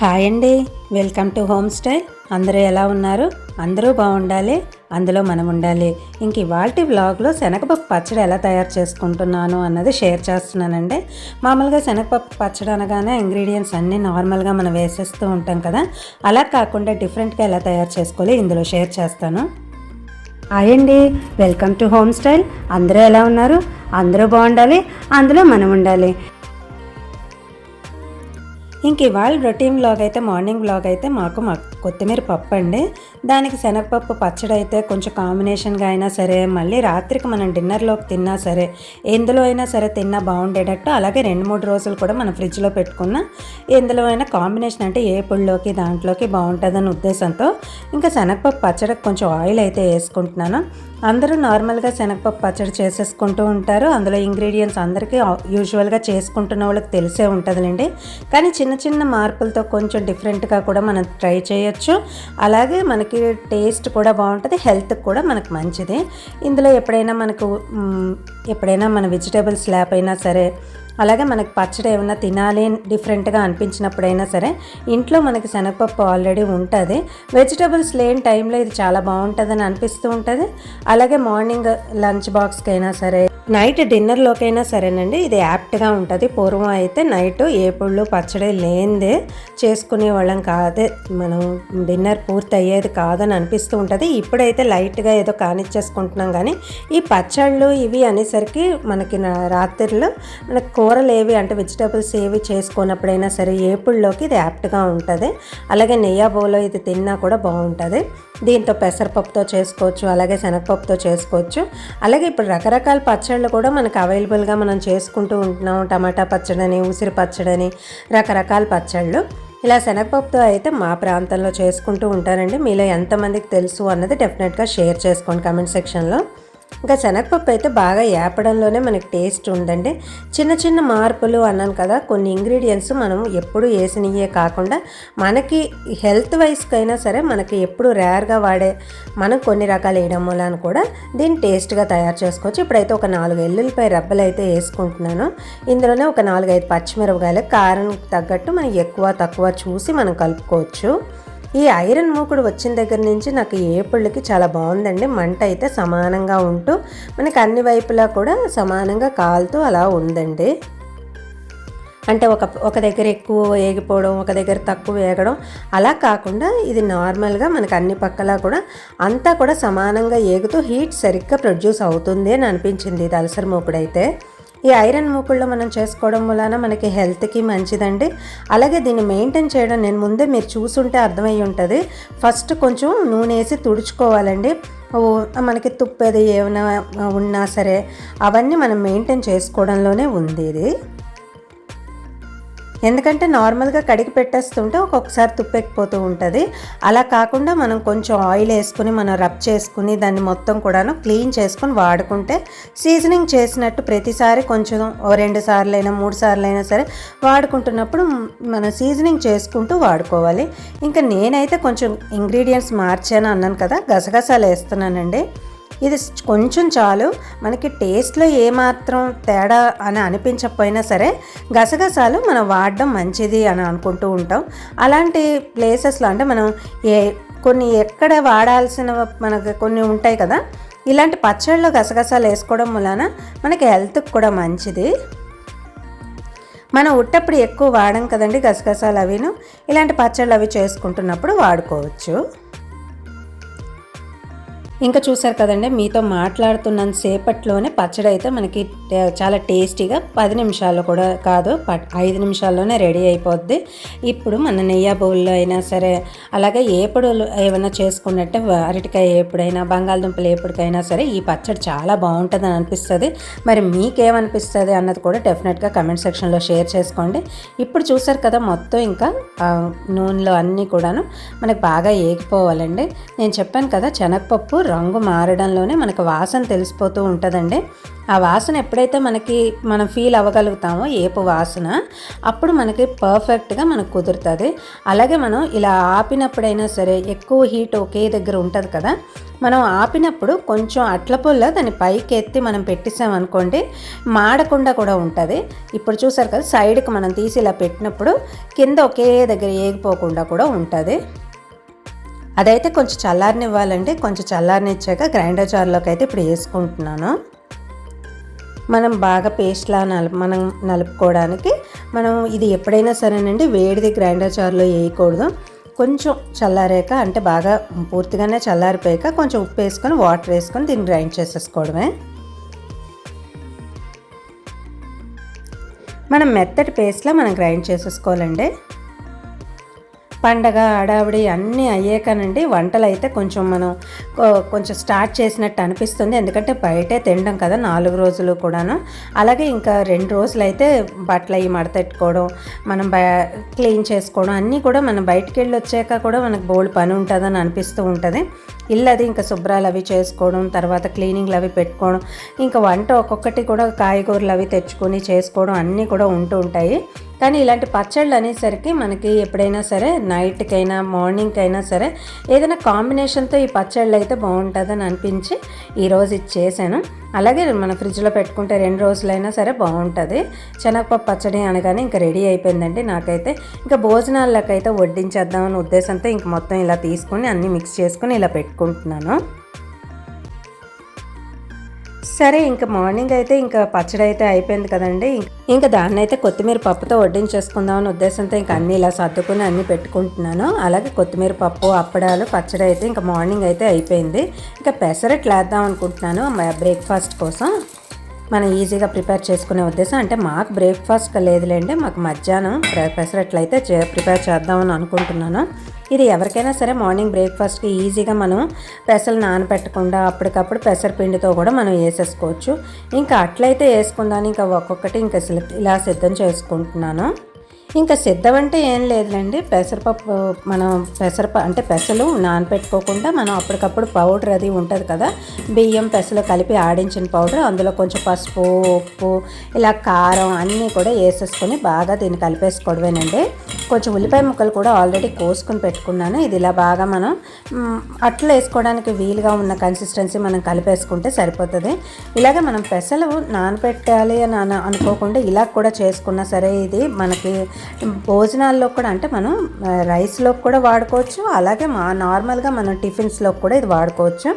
Hi అండి. Welcome to home style. అందరూ ఎలా ఉన్నారు? అందరూ బాగుండాలి. అందులో మనం ఉండాలి. ఇంక ఇవాళ వ్లాగ్లో శనగపప్పు పచ్చడి ఎలా తయారు చేసుకుంటున్నాను అన్నది షేర్ చేస్తున్నానండి. మామూలుగా శనగపప్పు పచ్చడి అనగానే ఇంగ్రీడియంట్స్ అన్నీ నార్మల్గా మనం వేసేస్తూ ఉంటాం కదా. అలా కాకుండా డిఫరెంట్గా ఎలా తయారు చేసుకోవాలి ఇందులో షేర్ చేస్తాను. హాయ్ అండి. Welcome to home style. అందరూ ఎలా ఉన్నారు? అందరూ బాగుండాలి. అందులో మనం ఉండాలి. ఇంక ఇవాళ రొటీన్ బ్లాగ్ అయితే మార్నింగ్ బ్లాగ్ అయితే మాకు మా కొత్తిమీర పప్పు అండి. దానికి శనగపప్పు పచ్చడి అయితే కొంచెం కాంబినేషన్గా అయినా సరే మళ్ళీ రాత్రికి మనం డిన్నర్లోకి తిన్నా సరే ఎందులో అయినా సరే తిన్నా బాగుండేటట్టు అలాగే రెండు మూడు రోజులు కూడా మనం ఫ్రిడ్జ్లో పెట్టుకున్న ఎందులో అయినా కాంబినేషన్ అంటే ఏ పుల్లోకి దాంట్లోకి బాగుంటుందని ఉద్దేశంతో ఇంకా శనగపప్పు పచ్చడికి కొంచెం ఆయిల్ అయితే వేసుకుంటున్నాను. అందరూ నార్మల్గా శనగపప్పు పచ్చడి చేసేసుకుంటూ ఉంటారు. అందులో ఇంగ్రీడియంట్స్ అందరికీ యూజువల్గా చేసుకుంటున్న వాళ్ళకి తెలిసే ఉంటుందిలేండి. కానీ చిన్న చిన్న మార్పులతో కొంచెం డిఫరెంట్గా కూడా మనం ట్రై చేయొచ్చు. అలాగే మనకి టేస్ట్ కూడా బాగుంటుంది హెల్త్కి కూడా మనకు మంచిది. ఇందులో ఎప్పుడైనా మనకు ఎప్పుడైనా మన వెజిటేబుల్స్ స్లాబ్ అయినా సరే అలాగే మనకి పచ్చడి ఏమైనా తినాలి డిఫరెంట్గా అనిపించినప్పుడైనా సరే ఇంట్లో మనకి శనగపప్పు ఆల్రెడీ ఉంటుంది. వెజిటబుల్స్ లేని టైంలో ఇది చాలా బాగుంటుందని అనిపిస్తూ ఉంటుంది. అలాగే మార్నింగ్ లంచ్ బాక్స్కి అయినా సరే నైట్ డిన్నర్లోకైనా సరేనండి. ఇది యాప్ట్గా ఉంటుంది. పూర్వం అయితే నైట్ ఏపుళ్ళు పచ్చడి లేనిదే చేసుకునే వాళ్ళం కాదే. మనం డిన్నర్ పూర్తి అయ్యేది కాదని అనిపిస్తూ ఉంటుంది. ఇప్పుడైతే లైట్గా ఏదో కానిచ్చేసుకుంటున్నాం కానీ ఈ పచ్చళ్ళు ఇవి అనేసరికి మనకి రాత్రిలో మనకు కూరలు ఏవి అంటే వెజిటబుల్స్ ఏవి చేసుకున్నప్పుడైనా సరే ఏపుల్లోకి ఇది యాప్ట్గా ఉంటుంది. అలాగే నెయ్యాబోలో ఇది తిన్నా కూడా బాగుంటుంది. దీంతో పెసరపప్పుతో చేసుకోవచ్చు అలాగే శనగపప్పుతో చేసుకోవచ్చు. అలాగే ఇప్పుడు రకరకాల పచ్చళ్ళు పచ్చళ్ళు కూడా మనకు అవైలబుల్గా మనం చేసుకుంటూ ఉంటున్నాం. టమాటా పచ్చడని ఉసిరి పచ్చడని రకరకాల పచ్చళ్ళు. ఇలా శనగపప్పుతో అయితే మా ప్రాంతంలో చేసుకుంటూ ఉంటారండి. మీలో ఎంతమందికి తెలుసు అన్నది డెఫినెట్గా షేర్ చేసుకోండి కమెంట్ సెక్షన్లో. ఇంకా శనగపప్పు అయితే బాగా ఏపడంలోనే మనకి టేస్ట్ ఉందండి. చిన్న చిన్న మార్పులు అన్నాను కదా కొన్ని ఇంగ్రీడియంట్స్ మనం ఎప్పుడు వేసినయే కాకుండా మనకి హెల్త్ వైస్కైనా సరే మనకి ఎప్పుడు రేర్గా వాడే మనం కొన్ని రకాలు వేయడం వలన కూడా దీన్ని టేస్ట్గా తయారు చేసుకోవచ్చు. ఇప్పుడైతే ఒక నాలుగు ఎల్లుల్లిపాయ రబ్బలు అయితే వేసుకుంటున్నాను. ఇందులోనే ఒక నాలుగైదు పచ్చిమిరపకాయలు కారం తగ్గట్టు మనం ఎక్కువ తక్కువ చూసి మనం కలుపుకోవచ్చు. ఈ ఐరన్ మూకుడు వచ్చిన దగ్గర నుంచి నాకు ఏపుళ్ళకి చాలా బాగుందండి. మంట అయితే సమానంగా ఉంటూ మనకి అన్ని వైపులా కూడా సమానంగా కాలుతూ అలా ఉందండి. అంటే ఒక ఒక దగ్గర ఎక్కువ వేగిపోవడం ఒక దగ్గర తక్కువ వేగడం అలా కాకుండా ఇది నార్మల్గా మనకు అన్ని పక్కలా కూడా అంతా కూడా సమానంగా ఏగుతూ హీట్ సరిగ్గా ప్రొడ్యూస్ అవుతుంది అని అనిపించింది ఇది అల్సర్ మూకుడైతే ఈ ఐరన్ మూకుళ్ళు మనం చేసుకోవడం వలన మనకి హెల్త్కి మంచిదండి. అలాగే దీన్ని మెయింటైన్ చేయడం నేను ముందే మీరు చూసుంటే అర్థమై ఉంటుంది. ఫస్ట్ కొంచెం నూనె వేసి తుడుచుకోవాలండి. మనకి తుప్పేది ఏమైనా ఉన్నా సరే అవన్నీ మనం మెయింటైన్ చేసుకోవడంలోనే ఉంది ఇది. ఎందుకంటే నార్మల్గా కడిగి పెట్టేస్తుంటే ఒక్కొక్కసారి తుప్పెక్కిపోతూ ఉంటుంది. అలా కాకుండా మనం కొంచెం ఆయిల్ వేసుకుని మనం రబ్ చేసుకుని దాన్ని మొత్తం కూడాను క్లీన్ చేసుకుని వాడుకుంటే సీజనింగ్ చేసినట్టు ప్రతిసారి కొంచెం ఓ రెండు సార్లైనా మూడు సార్లు అయినా సరే వాడుకుంటున్నప్పుడు మనం సీజనింగ్ చేసుకుంటూ వాడుకోవాలి. ఇంకా నేనైతే కొంచెం ఇంగ్రీడియంట్స్ మార్చాను అన్నాను కదా గసగసాలు వేస్తున్నానండి. ఇది కొంచెం చాలు. మనకి టేస్ట్లో ఏమాత్రం తేడా అని అనిపించకపోయినా సరే గసగసాలు మనం వాడడం మంచిది అని అనుకుంటూ ఉంటాం. అలాంటి ప్లేసెస్లో అంటే మనం ఏ కొన్ని ఎక్కడ వాడాల్సిన మనకు కొన్ని ఉంటాయి కదా ఇలాంటి పచ్చళ్ళలో గసగసాలు వేసుకోవడం వలన మనకి హెల్త్కి కూడా మంచిది. మనం ఉట్టప్పుడు ఎక్కువ వాడం కదండి గసగసాలు అవిను. ఇలాంటి పచ్చళ్ళు అవి చేసుకుంటున్నప్పుడు వాడుకోవచ్చు. ఇంకా చూసారు కదండి మీతో మాట్లాడుతున్నంత సేపట్లోనే పచ్చడి అయితే మనకి చాలా టేస్టీగా పది నిమిషాల్లో కూడా కాదు ప- ఐదు నిమిషాల్లోనే రెడీ అయిపోద్ది. ఇప్పుడు మన నెయ్యి బౌల్లో అయినా సరే అలాగే ఏపుడు ఏమైనా చేసుకున్నట్టే అరటికాయ ఎప్పుడైనా బంగాళదుంపలు ఏపుడికైనా సరే ఈ పచ్చడి చాలా బాగుంటుంది అని అనిపిస్తుంది. మరి మీకేమనిపిస్తుంది అన్నది కూడా డెఫినెట్గా కమెంట్ సెక్షన్లో షేర్ చేసుకోండి. ఇప్పుడు చూసారు కదా మొత్తం ఇంకా నూనెలో అన్నీ కూడాను మనకి బాగా ఏగిపోవాలండి. నేను చెప్పాను కదా శనగపప్పు రంగు మారడంలోనే మనకు వాసన తెలిసిపోతూ ఉంటుందండి. ఆ వాసన ఎప్పుడైతే మనకి మనం ఫీల్ అవ్వగలుగుతామో ఏపు వాసన అప్పుడు మనకి పర్ఫెక్ట్గా మనకు కుదురుతుంది. అలాగే మనం ఇలా ఆపినప్పుడైనా సరే ఎక్కువ హీట్ ఒకే దగ్గర ఉంటుంది కదా మనం ఆపినప్పుడు కొంచెం అట్ల పుల్ల దాన్ని పైకి ఎత్తి మనం పెట్టేసామనుకోండి మాడకుండా కూడా ఉంటుంది. ఇప్పుడు చూసారు కదా సైడ్కి మనం తీసి ఇలా పెట్టినప్పుడు కింద ఒకే దగ్గర ఏగిపోకుండా కూడా ఉంటుంది. అదైతే కొంచెం చల్లారనివ్వాలండి కొంచెం చల్లారనిచ్చాక గ్రైండర్ జార్లోకి అయితే ఇప్పుడు వేసుకుంటున్నాను. మనం బాగా పేస్ట్లా నలుపు మనం నలుపుకోవడానికి మనం ఇది ఎప్పుడైనా సరేనండి వేడిది గ్రైండర్ జార్లో వేయకూడదు. కొంచెం చల్లారాక అంటే బాగా పూర్తిగానే చల్లారిపోయాక కొంచెం ఉప్పు వేసుకొని వాటర్ వేసుకొని దీన్ని గ్రైండ్ చేసేసుకోవడమే. మనం మెత్తటి పేస్ట్లా మనం గ్రైండ్ చేసేసుకోవాలండి. పండగ హడావిడి అన్నీ అయ్యాకనండి వంటలు అయితే కొంచెం మనం కొంచెం స్టార్ట్ చేసినట్టు అనిపిస్తుంది. ఎందుకంటే బయటే తినడం కదా నాలుగు రోజులు కూడాను. అలాగే ఇంకా రెండు రోజులు అయితే బట్టలు అవి మడతెట్టుకోవడం మనం బ క్లీన్ చేసుకోవడం అన్నీ కూడా మనం బయటికి వెళ్ళి వచ్చాక కూడా మనకు బోల్డ్ పని ఉంటుందని అనిపిస్తూ ఉంటుంది. ఇల్లు అది ఇంకా శుభ్రాలు అవి చేసుకోవడం తర్వాత క్లీనింగ్లు అవి పెట్టుకోవడం ఇంకా వంట ఒక్కొక్కటి కూడా కాయగూరలు అవి తెచ్చుకొని చేసుకోవడం అన్నీ కూడా ఉంటూ ఉంటాయి. కానీ ఇలాంటి పచ్చళ్ళు అనేసరికి మనకి ఎప్పుడైనా సరే నైట్కైనా మార్నింగ్కి అయినా సరే ఏదైనా కాంబినేషన్తో ఈ పచ్చళ్ళు అయితే బాగుంటుందని అనిపించి ఈరోజు ఇది చేశాను. అలాగే మన ఫ్రిడ్జ్లో పెట్టుకుంటే రెండు రోజులైనా సరే బాగుంటుంది. శనగపప్పు పచ్చడి అనగానే ఇంకా రెడీ అయిపోయిందండి నాకైతే. ఇంకా భోజనాలకైతే వడ్డించేద్దామని ఉద్దేశంతో ఇంక మొత్తం ఇలా తీసుకొని అన్నీ మిక్స్ చేసుకొని ఇలా పెట్టుకుంటున్నాను. సరే ఇంకా మార్నింగ్ అయితే ఇంకా పచ్చడి అయితే అయిపోయింది కదండి. ఇంకా దాన్ని అయితే కొత్తిమీర పప్పుతో వడ్డించేసుకుందామని ఉద్దేశంతో ఇంకా అన్నీ ఇలా సర్దుకుని అన్నీ పెట్టుకుంటున్నాను. అలాగే కొత్తిమీర పప్పు అప్పడాలు పచ్చడి అయితే ఇంకా మార్నింగ్ అయితే అయిపోయింది. ఇంకా పెసరట్లు వేద్దాం అనుకుంటున్నాను బ్రేక్ఫాస్ట్ కోసం. మనం ఈజీగా ప్రిపేర్ చేసుకునే ఉద్దేశం అంటే మాకు బ్రేక్ఫాస్ట్ లేదులేండి మాకు మధ్యాహ్నం పెసరట్లు అయితే ప్రిపేర్ చేద్దామని అనుకుంటున్నాను. ఇది ఎవరికైనా సరే మార్నింగ్ బ్రేక్ఫాస్ట్కి ఈజీగా మనం పెసలు నానబెట్టకుండా అప్పటికప్పుడు పెసరపిండితో కూడా మనం వేసేసుకోవచ్చు. ఇంకా అట్లయితే వేసుకుందాను ఇంకా ఒక్కొక్కటి ఇంకా ఇలా సిద్ధం చేసుకుంటున్నాను. ఇంకా సిద్ధం అంటే ఏం లేదులేండి. పెసరపప్పు మనం పెసరప అంటే పెసలు నానపెట్టుకోకుండా మనం అప్పటికప్పుడు పౌడర్ అది ఉంటుంది కదా బియ్యం పెసలు కలిపి ఆడించిన పౌడర్ అందులో కొంచెం పసుపు ఉప్పు ఇలా కారం అన్నీ కూడా వేసేసుకొని బాగా దీన్ని కలిపేసుకోవడమేనండి. కొంచెం ఉల్లిపాయ ముక్కలు కూడా ఆల్రెడీ కోసుకొని పెట్టుకున్నాను. ఇది ఇలా బాగా మనం అట్లు వేసుకోవడానికి వీలుగా ఉన్న కన్సిస్టెన్సీ మనం కలిపేసుకుంటే సరిపోతుంది. ఇలాగే మనం పెసలు నానపెట్టాలి అని అనుకోకుండా ఇలా కూడా చేసుకున్నా సరే ఇది మనకి భోజనాల్లో కూడా అంటే మనం రైస్లో కూడా వాడుకోవచ్చు. అలాగే మా నార్మల్గా మనం టిఫిన్స్లో కూడా ఇది వాడుకోవచ్చు.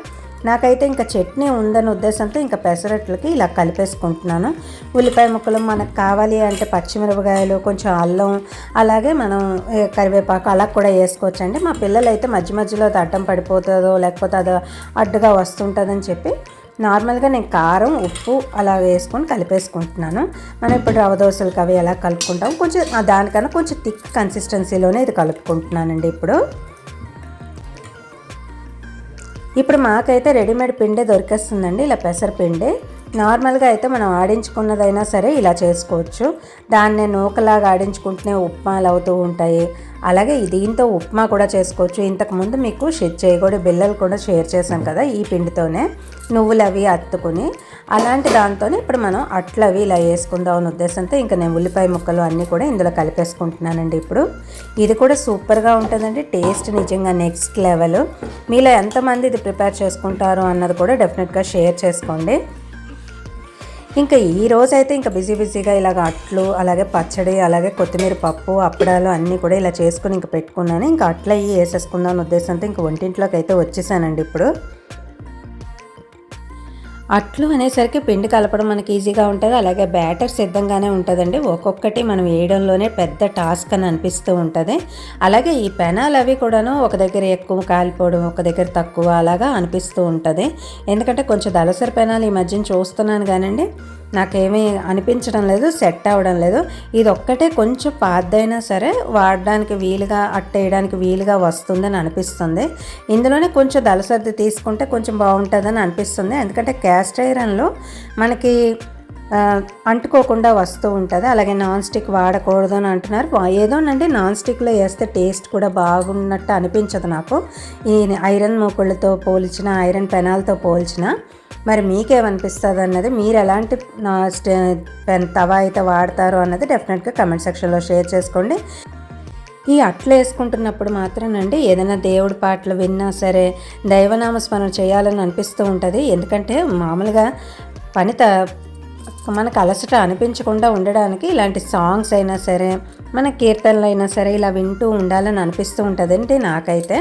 నాకైతే ఇంకా చట్నీ ఉందని ఉద్దేశంతో ఇంకా పెసరట్లకి ఇలా కలిపేసుకుంటున్నాను. ఉల్లిపాయ ముక్కలు మనకు కావాలి అంటే పచ్చిమిరపకాయలు కొంచెం అల్లం అలాగే మనం కరివేపాకు అలా కూడా వేసుకోవచ్చు అండి మా పిల్లలు అయితే మధ్య మధ్యలో అది అడ్డం పడిపోతుందో లేకపోతే అది అడ్డుగా వస్తుంటుందని చెప్పి నార్మల్గా నేను కారం ఉప్పు అలా వేసుకొని కలిపేసుకుంటున్నాను. మనం ఇప్పుడు రవ దోశలకు అవి ఎలా కలుపుకుంటాం కొంచెం దానికన్నా కొంచెం థిక్ కన్సిస్టెన్సీలోనే ఇది కలుపుకుంటున్నానండి ఇప్పుడు. ఇప్పుడు మాకైతే రెడీమేడ్ పిండే దొరికేస్తుందండి ఇలా పెసర పిండే. నార్మల్గా అయితే మనం ఆడించుకున్నదైనా సరే ఇలా చేసుకోవచ్చు. దాన్ని నూకలాగా ఆడించుకుంటూనే ఉప్మాలు అవుతూ ఉంటాయి. అలాగే దీంతో ఉప్మా కూడా చేసుకోవచ్చు. ఇంతకుముందు మీకు చేయకూడ బిల్లలు కూడా షేర్ చేశాం కదా ఈ పిండితోనే. నువ్వులు అవి అత్తుకుని అలాంటి దాంతోనే ఇప్పుడు మనం అట్లవి ఇలా వేసుకుందాం అనే ఉద్దేశంతో ఇంకా నేను ఉల్లిపాయ ముక్కలు అన్నీ కూడా ఇందులో కలిపేసుకుంటున్నానండి ఇప్పుడు. ఇది కూడా సూపర్గా ఉంటుందండి. టేస్ట్ నిజంగా నెక్స్ట్ లెవెల్. మీలో ఎంతమంది ఇది ప్రిపేర్ చేసుకుంటారు అన్నది కూడా డెఫినెట్గా షేర్ చేసుకోండి. ఇంకా ఈ రోజు అయితే ఇంకా బిజీ బిజీగా ఇలాగ అట్లు అలాగే పచ్చడి అలాగే కొత్తిమీర పప్పు అప్పడాలు అన్నీ కూడా ఇలా చేసుకుని ఇంకా పెట్టుకున్నాను. ఇంకా అట్లా ఇవి అనే ఉద్దేశంతో ఇంకా వంటింట్లోకి అయితే వచ్చేసానండి ఇప్పుడు. అట్లు అనేసరికి పిండి కలపడం మనకి ఈజీగా ఉంటుంది. అలాగే బ్యాటర్ సిద్ధంగానే ఉంటుందండి. ఒక్కొక్కటి మనం వేయడంలోనే పెద్ద టాస్క్ అని అనిపిస్తూ ఉంటుంది. అలాగే ఈ పెనాలు అవి కూడాను ఒక దగ్గర ఎక్కువ కాలిపోవడం ఒక దగ్గర తక్కువ అలాగా అనిపిస్తూ ఉంటుంది. ఎందుకంటే కొంచెం దళసరి పెనాలు ఈ మధ్యన చూస్తున్నాను కానండి. నాకేమీ అనిపించడం లేదు సెట్ అవ్వడం లేదు. ఇది ఒక్కటే కొంచెం పాద్దైనా సరే వాడడానికి వీలుగా అట్టేయడానికి వీలుగా వస్తుందని అనిపిస్తుంది. ఇందులోనే కొంచెం దళసరిది తీసుకుంటే కొంచెం బాగుంటుందని అనిపిస్తుంది. ఎందుకంటే క్యాస్ట్ ఐరన్లో మనకి అంటుకోకుండా వస్తూ ఉంటుంది. అలాగే నాన్ స్టిక్ వాడకూడదు అని అంటున్నారు. ఏదోనండి నాన్ స్టిక్లో వేస్తే టేస్ట్ కూడా బాగున్నట్టు అనిపించదు నాకు. ఈ ఐరన్ మూకుళ్ళతో పోల్చిన ఐరన్ పెనాలతో పోల్చిన మరి మీకేమనిపిస్తుంది అన్నది మీరు ఎలాంటి నా స్టే పెన్ తవా అయితే వాడతారో అన్నది డెఫినెట్గా కమెంట్ సెక్షన్లో షేర్ చేసుకోండి. ఈ అట్లు వేసుకుంటున్నప్పుడు మాత్రమేనండి ఏదైనా దేవుడి పాటలు విన్నా సరే దైవనామస్మరణ చేయాలని అనిపిస్తూ ఉంటుంది. ఎందుకంటే మామూలుగా పని త మనకు అలసట అనిపించకుండా ఉండడానికి ఇలాంటి సాంగ్స్ అయినా సరే మన కీర్తనలు అయినా సరే ఇలా వింటూ ఉండాలని అనిపిస్తూ ఉంటుందండి నాకైతే.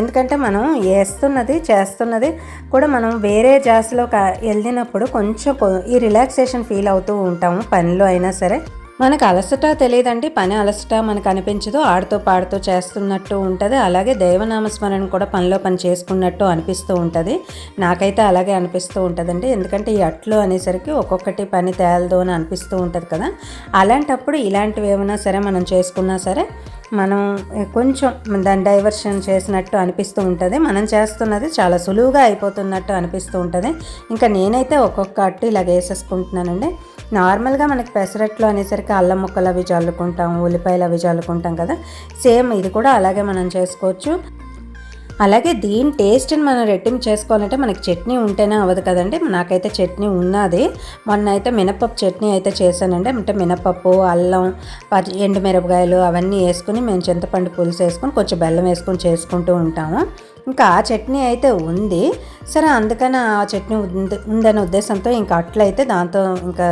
ఎందుకంటే మనం వేస్తున్నది చేస్తున్నది కూడా మనం వేరే జాస్లో వెళ్ళినప్పుడు కొంచెం ఈ రిలాక్సేషన్ ఫీల్ అవుతూ ఉంటాము పనిలో అయినా సరే. మనకు అలసట తెలియదండి. పని అలసట మనకు అనిపించదు. ఆడుతూ పాడుతూ చేస్తున్నట్టు ఉంటుంది. అలాగే దైవనామస్మరణ కూడా పనిలో పని చేసుకున్నట్టు అనిపిస్తూ ఉంటుంది. నాకైతే అలాగే అనిపిస్తూ ఉంటుందండి. ఎందుకంటే ఈ అట్లు అనేసరికి ఒక్కొక్కటి పని తేలదు అని అనిపిస్తూ ఉంటుంది కదా. అలాంటప్పుడు ఇలాంటివి ఏమైనా సరే మనం చేసుకున్నా సరే మనం కొంచెం దాన్ని డైవర్షన్ చేసినట్టు అనిపిస్తూ ఉంటుంది. మనం చేస్తున్నది చాలా సులువుగా అయిపోతున్నట్టు అనిపిస్తూ ఉంటుంది. ఇంకా నేనైతే ఒక్కొక్క అట్టు ఇలా వేసేసుకుంటున్నానండి. నార్మల్గా మనకి పెసరట్లు అనేసరికి అల్లం ముక్కలు అవి చల్లుకుంటాం ఉల్లిపాయలు అవి చల్లుకుంటాం కదా. సేమ్ ఇది కూడా అలాగే మనం చేసుకోవచ్చు. అలాగే దీని టేస్ట్ని మనం రెట్టింపు చేసుకోవాలంటే మనకి చట్నీ ఉంటేనే అవ్వదు కదండి. నాకైతే చట్నీ ఉన్నది. మొన్న అయితే మినపప్పు చట్నీ అయితే చేశానండి. అంటే మినపప్పు అల్లం పచ్చి ఎండుమిరపకాయలు అవన్నీ వేసుకుని మేము చింతపండు పులుసు వేసుకొని కొంచెం బెల్లం వేసుకొని చేసుకుంటూ ఉంటాము. ఇంకా ఆ చట్నీ అయితే ఉంది. సరే అందుకని ఆ చట్నీ ఉంది ఉందనే ఉద్దేశంతో ఇంకా అట్లయితే దాంతో ఇంకా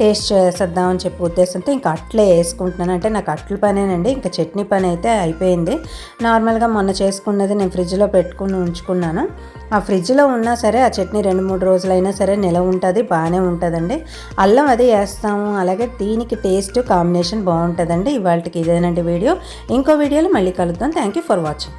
టేస్ట్ చేసేద్దాం అని చెప్పి ఉద్దేశంతో ఇంకా అట్లే వేసుకుంటున్నాను. అంటే నాకు అట్ల పనేనండి. ఇంకా చట్నీ పని అయితే అయిపోయింది. నార్మల్గా మొన్న చేసుకున్నది నేను ఫ్రిడ్జ్లో పెట్టుకుని ఉంచుకున్నాను. ఆ ఫ్రిడ్జ్లో ఉన్నా సరే ఆ చట్నీ రెండు మూడు రోజులైనా సరే నిలవ ఉంటుంది బాగానే ఉంటుందండి. అల్లం అది వేస్తాము. అలాగే దీనికి టేస్ట్ కాంబినేషన్ బాగుంటుందండి. ఇవాళకి ఇదేనండి వీడియో. ఇంకో వీడియోలో మళ్ళీ కలుద్దాం. Thank you for watching.